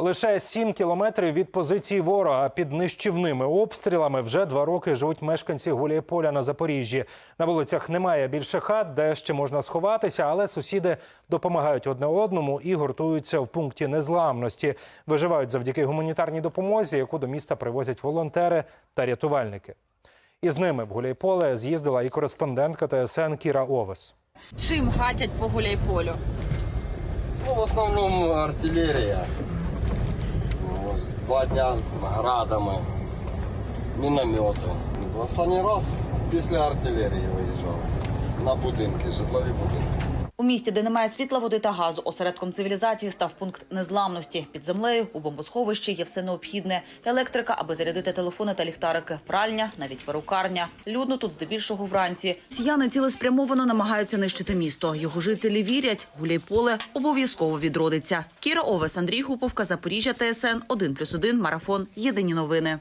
Лише 7 кілометрів від позиції ворога під нищівними обстрілами вже два роки живуть мешканці Гуляйполя на Запоріжжі. На вулицях немає більше хат, де ще можна сховатися, але сусіди допомагають одне одному і гуртуються в пункті незламності. Виживають завдяки гуманітарній допомозі, яку до міста привозять волонтери та рятувальники. І з ними в Гуляйполе з'їздила і кореспондентка ТСН Кіра Овес. Чим гатять по гуляйполю? Ну, в основному артилерія. Два градами, міномети. В останній раз після артилерії виїжджав на будинки, житлові будинки. У місті, де немає світла, води та газу, осередком цивілізації став пункт незламності. Під землею у бомбосховищі є все необхідне: електрика, аби зарядити телефони та ліхтарики, пральня, навіть перукарня. Людно тут здебільшого вранці. Сіяни цілеспрямовано намагаються нищити місто. Його жителі вірять, гуляйполе обов'язково відродиться. Кіра Овес, Андрій Гуповка, Запоріжжя, ТСН 1+,1, Марафон. Єдині новини.